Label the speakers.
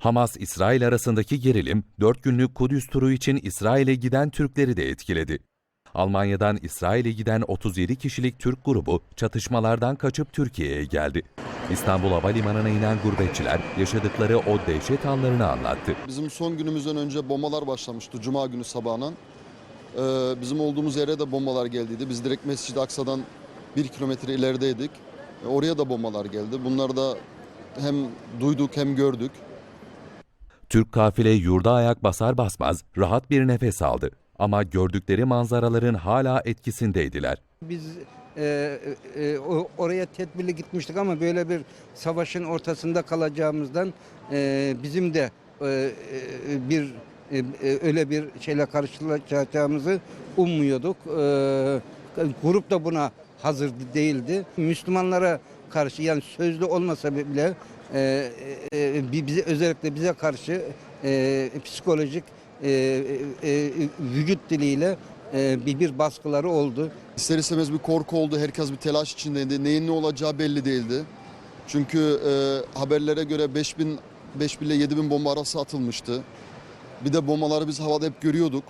Speaker 1: Hamas-İsrail arasındaki gerilim 4 günlük Kudüs turu için İsrail'e giden Türkleri de etkiledi. Almanya'dan İsrail'e giden 37 kişilik Türk grubu çatışmalardan kaçıp Türkiye'ye geldi. İstanbul Havalimanı'na inen gurbetçiler yaşadıkları o dehşet anlarını anlattı.
Speaker 2: Bizim son günümüzden önce bombalar başlamıştı Cuma günü sabahına. Ee, bizim olduğumuz yere de bombalar geldiydi. Biz direkt Mescid-i Aksa'dan bir kilometre ilerideydik. E, oraya da bombalar geldi. Bunları da hem duyduk hem gördük.
Speaker 1: Türk kafile yurda ayak basar basmaz rahat bir nefes aldı. Ama gördükleri manzaraların hala etkisindeydiler.
Speaker 3: Biz e, e, oraya tedbirli gitmiştik ama böyle bir savaşın ortasında kalacağımızdan e, bizim de e, e, bir e, e, öyle bir şeyle karşılaşacağımızı ummuyorduk. E, grup da buna hazır değildi. Müslümanlara karşı yani sözlü olmasa bile e, e, bi- bize özellikle bize karşı e, psikolojik e, e, e, vücut diliyle e, bir, bir baskıları oldu.
Speaker 2: İster istemez bir korku oldu. Herkes bir telaş içindeydi. Neyin ne olacağı belli değildi. Çünkü e, haberlere göre 5000 5000 ile 7000 bomba arası atılmıştı. Bir de bombaları biz havada hep görüyorduk.